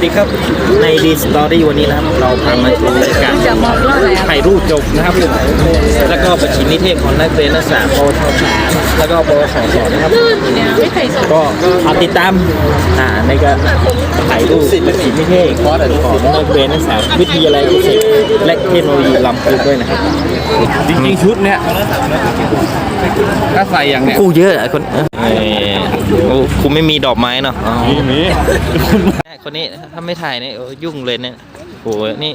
วัสดีครับในดีสตอรี่วันนี้นะครับเราพามาชมรายการถ่ายรูปจบนะครับแล้วก็ประชิมนิเทศของนักเรียนนักศึกษาปวชสามแล้วก็ปวสสนะครับก็เอาติดตามอ่าในการ ถ่ายรูปประชิมนิเทศของนักเรียนนักศึกษาวิทยาลัยเกษตรและเทคโนโลยีลำพูนด้วยนะครับจริงๆชุดเนี้ยถ้าใส่อย่างเนี้ยครูเยอะอะคนเอ้ยโอ้ครูไม่มีดอกไม้เนาะอ๋อมีมีคนนี้ถ้าไม่ถ่ายเนี่ยโอ้ยุ่งเลยเนี่ยโอ้โหนี่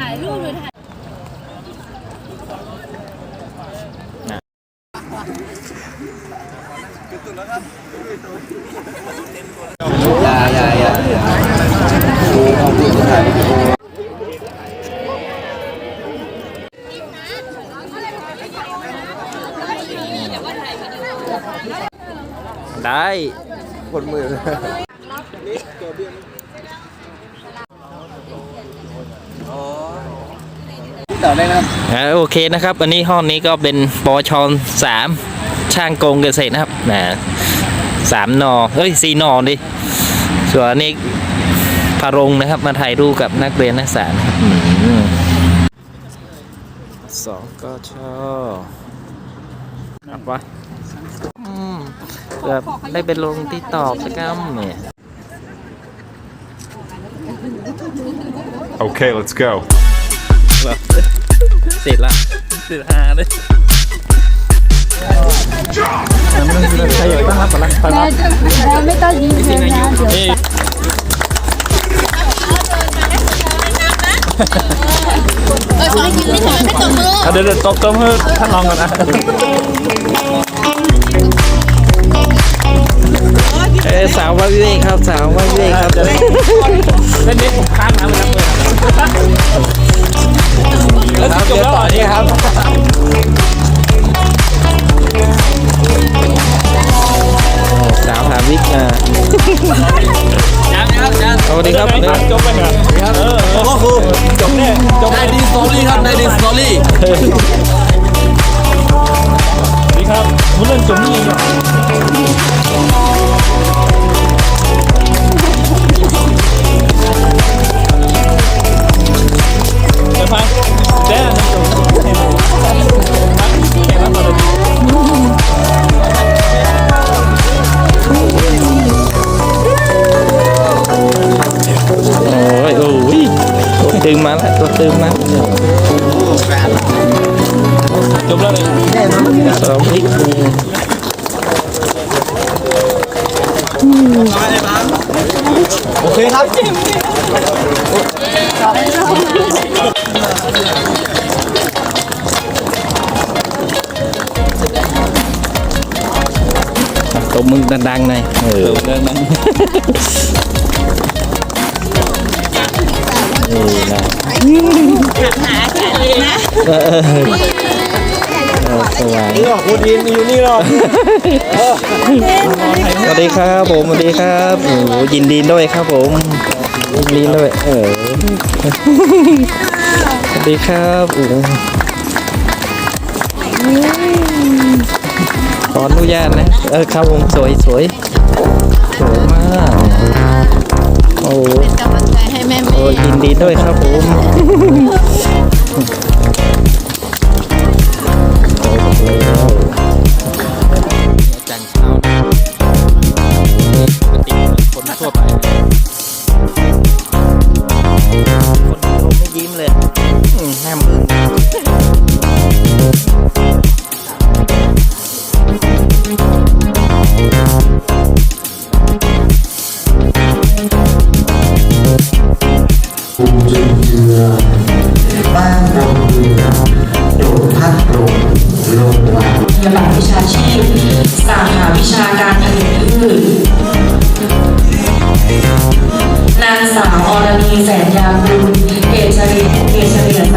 ถ่ายรูปหรือถ่าย อย่าอย่าอย่าได้คนมือต่อได้นะครับอ่าโอเคนะครับ อันนี้ห้องนี้ก็เป็นปวชสาม ช่างกงเกษตรนะครับนะสามนอเอ้ยสี่นอดิส่วนอันนี้พารงนะครับ มาถ่ายรูปกับนักเรียนนักศึกษานะครับอืมสองก็ชอบครับวะอืมเกือบได้เป็นลงที่ตอบสักคำเนี่ย Okay, let's go. เสร็จละเสร็จหาเลย ไม่ต้องยิ้มเลยนะเดี๋ยวนี่เออสองยิ้มไม่ถอยไม่ตบมือเดี๋ยวตบตบให้ท่านลองก่อนนะเอ้ยสาววัยวิเวกครับสาววัยวิเวกครับเล่นนี้ผมค้างน้ำเลยแล้วจบแล้วต่อนี่ครับ สตอรี่ดีครับมุ จบแล้วเลยสองพริกห นี่นะหาแขนเลยนะเออสว่างนี่หรอคุณยินอยู่นี่หรอสวัสดีครับผมสวัสดีครับโอ้ยินดีด้วยครับผมยินดีด้วยเออสวัสดีครับโอ้ขออนุญาตนะ เออครับผมสวยสวยสวยมากโอ้ กำลังใจให้แม่โอ้ยินดีด้วยครับผม บ้านเราเรือโดดพัดลงลงวางพยาบาลวิชาชีพ สาขาวิชาการผลิตพืชนางสาวอรณีแสนยาบุญเกรดเฉลี่ยเกรดเฉลี่ย3.63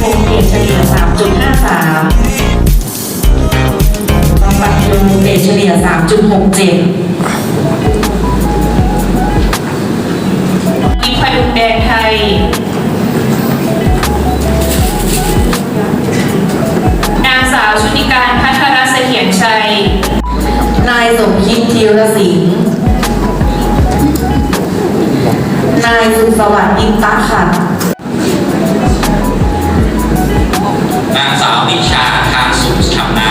คงเกรดเฉลี่ย3.53บำบัดยูเกรดเฉลี่ย3.67 นายสุสวัสดิ์อินตะค่ะ นางสาวนิชาทางสุขชำนา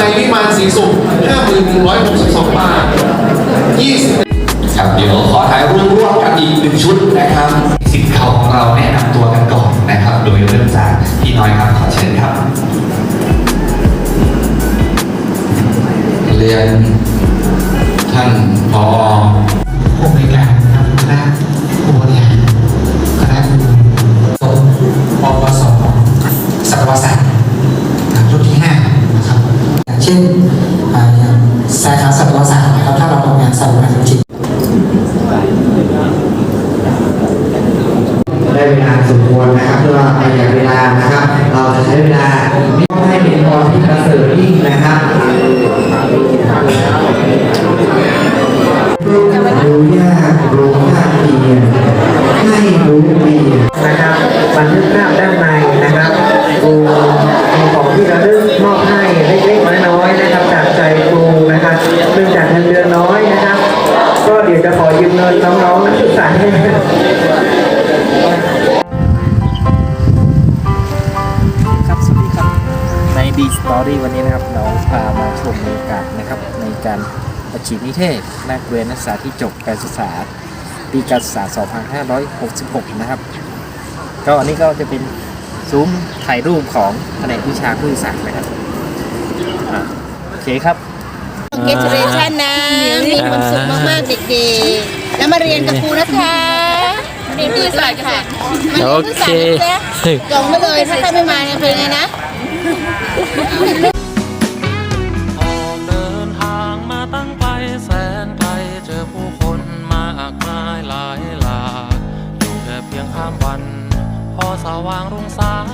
นายวิมานศรีสุข5,162 บาท 20 ครับ เดี๋ยวขอถ่ายรูปร่วมกันอีกหนึ่งชุดนะครับ สิทธิ์เขาของเราแนะนำตัวกันก่อนนะครับ โดยเริ่มจากพี่น้อยครับ ขอเชิญครับ เรียน เช่นอ่าอย่างสาขาสัตวศาสตร์นะครับถ้าเราทำงานสัตวศาสตร์จริงได้เวลาสมควรนะครับเพื่อว่าประหยัดเวลานะครับ เราจะใช้เวลาไม่ต้องให้เป็นพอที่ประเสริฐยิ่งนะครับรู้ยากรู้ยากเพียงให้รู้เพียงนะครับบันทึกภาพด้านในนะครับครูมีของที่ระลึก ในดีสตอรี่วันนี้นะครับเราพามาชมบรรยากาศนะครับ ในการประชีนิเทศนักเรียนนักศึกษาที่จบการศึกษาปีการศึกษา 2566 นะครับ ก็อันนี้ก็จะเป็นซุ้มถ่ายรูปของแผนกวิชาผู้ศึกษานะครับอะโอเคครับ เกสเรชันนะ มีความสุขมาก ๆ เด็กๆ แล้วมาเรียนกับครูนะคะเรียนพืชศาสตร์ค่ะมาเรียนพืชศาสตร์นะจ๊ะจองมาเลยถ้าใครไม่มาเนี่ยเป็นไงนะ ออกเดินทางมาตั้งไกลแสนไกลเจอผู้คนมากมายหลายหลากอยู่แค่เพียงข้ามวัน พอสว่างรุ่งสาง